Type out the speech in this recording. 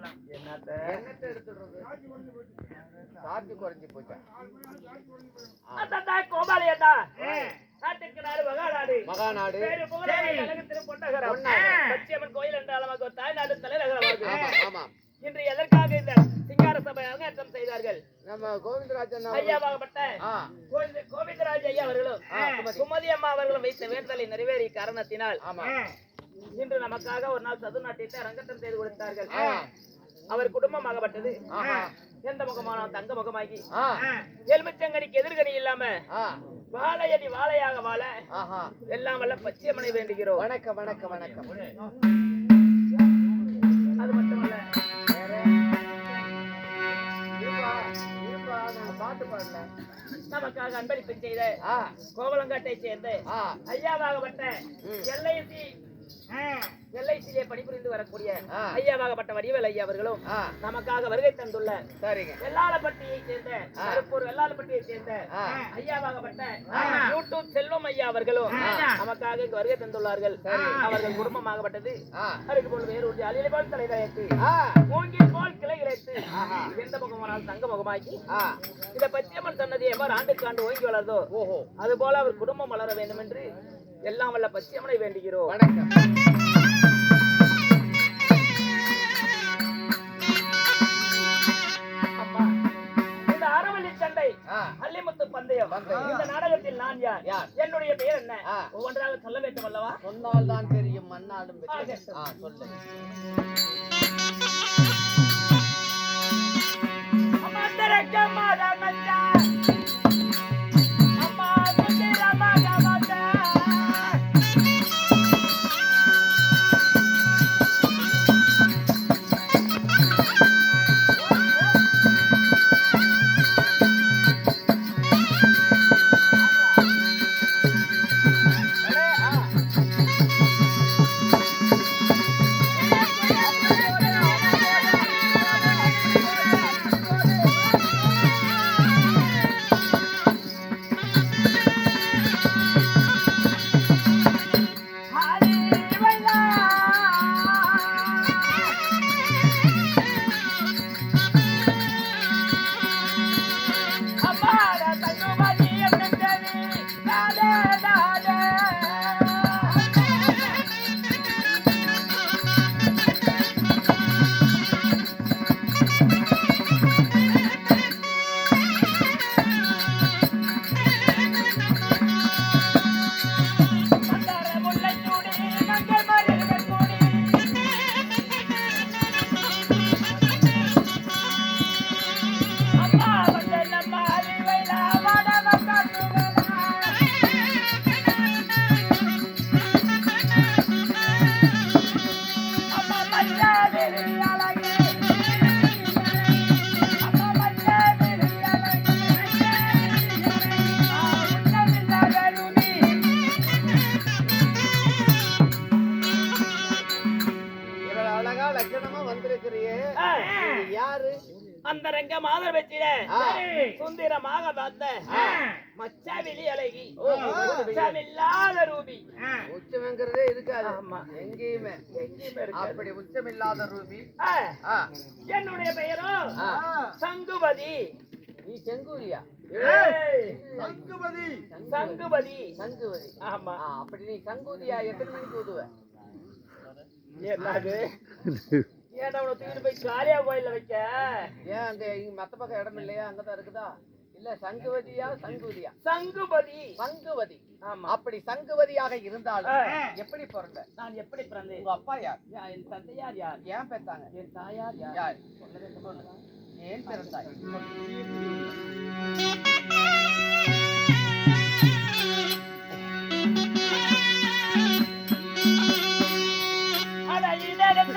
கிளம்பலாம் என்னத்த? என்னத்தை எடுத்துடுறது? சார்ஜ் குறைஞ்சு போச்சா? அந்த தாய் கோபாலி அண்ணா நாட்டுக்கு நாடு மகாநாடு. மகாநாடு. பேரு புகழான கழகத்தின் பொன்னகரம். பொன்னகரம். பச்சையம்மன் கோயில் என்றால் நமக்கு ஒரு தாய்நாடு தலைநகரமாகும் ஆமா இன்று எதற்காக இந்த சிங்கார சபை அரங்கேற்றம் செய்தார்கள்? நம்ம கோவிந்தராஜன் ஐயாவாகப்பட்ட கோவிந்தராஜ் ஐயா அவர்களும். சுமதி. அம்மா அவர்களும் வைத்த வேண்டுதலை நிறைவேறிய காரணத்தினால் ஆமா. இன்று நமக்காக ஒரு நாள் சதுநாட்டியத்தை அரங்கேற்றம் செய்து கொடுத்தார்கள். அவர் குடும்பமாகப்பட்டது. ஆஹா எந்த முகமான தங்க முகமாகி எலுமிச்சங்கனிக்கு எதிர்கனி இல்லாம வாழையடி வாழையாக வாழ எல்லாம் வல்ல பச்சையம்மனை வேண்டுகிறோம். வணக்கம் வணக்கம் வணக்கம். அது மட்டுமல்ல. பாட்டு பாடல நமக்காக அன்பளிப்பு செய்த கோவலங்காட்டை சேர்ந்த ஐயாவாகப்பட்ட. எல்ஐசி எல்ஐசியிலே பணிபுரிந்து வரக்கூடிய. ஐயாவாகப்பட்ட வடிவேல் ஐயா அவர்களும் நமக்காக வருகை தந்துள்ள சரிங்க வெள்ளாளப்பட்டியை சேர்ந்த. கருப்பூர் வெள்ளாளப்பட்டியை சேர்ந்த ஐயாவாகப்பட்ட. யூடியூப் செல்வம் ஐயா அவர்களும். நமக்காக வருகை தந்துள்ளார்கள். அவர்கள் குடும்பமாகப்பட்டது ஆ அருக்கு போல் வேறு ஒரு அலிலை போல் தலைவரைத்து ஆ மூங்கில் போல் கிளை ஆஹா. எந்த முகமானால் தங்க முகமாக்கி இந்த பச்சையம்மன் சொன்னது எவ்வாறு ஆண்டுக்கு ஆண்டு ஓங்கி வளர்தோ ஓஹோ அதுபோல அவர் குடும்பம் வளர வேண்டும் என்று எல்லாம் வல்ல பச்சையம்மனை வேண்டுகிறோம் வணக்கம் அல்லிமுத்து பந்தயம். இந்த நாடகத்தில் நான் யார்? என்னுடைய பெயர் என்ன. ஒவ்வொன்றாக சொல்ல வேண்டும் அல்லவா சொன்னால் தான் தெரியும் மண்ணாலும் வெற்றி. வந்திருக்கிறியே. யாரு? அந்த ரங்க மாதர் வெற்றில. சுந்தரமாக ஆ. மச்சாவிலி அழகி. உச்சமில்லாத ரூபி. உச்சம்ங்கிறதே இருக்காது. எங்கேயுமே. எங்கேயுமே. அப்படி உச்சமில்லாத ரூபி. என்னுடைய பெயரோ. சங்குபதி. நீ செங்கூரியா சங்குபதி. சங்குபதி. சங்குவதி ஆமா. அப்படி நீ சங்கூதியா எத்தனை மணிக்கு ஊதுவ? என்னது? ஏன்டா உன தூக்கிட்டு போய் காளியா கோயில்ல வைக்க? ஏன் இங்க மத்த பக்கம் இடம் இல்லையா? அங்கதான் இருக்குதா? இல்ல சங்குவதியா சங்கூதியா? சங்குபதி. சங்குவதி ஆமா. அப்படி சங்குவதியாக இருந்தாலும். எப்படி பிறந்த? நான் எப்படி பிறந்தேன்? உங்க அப்பா யார்? என் தந்தையார் யார் ஏன் பெத்தாங்க? என் தாயார் யார்? ஏன் பிறந்தாய்? அட அழகு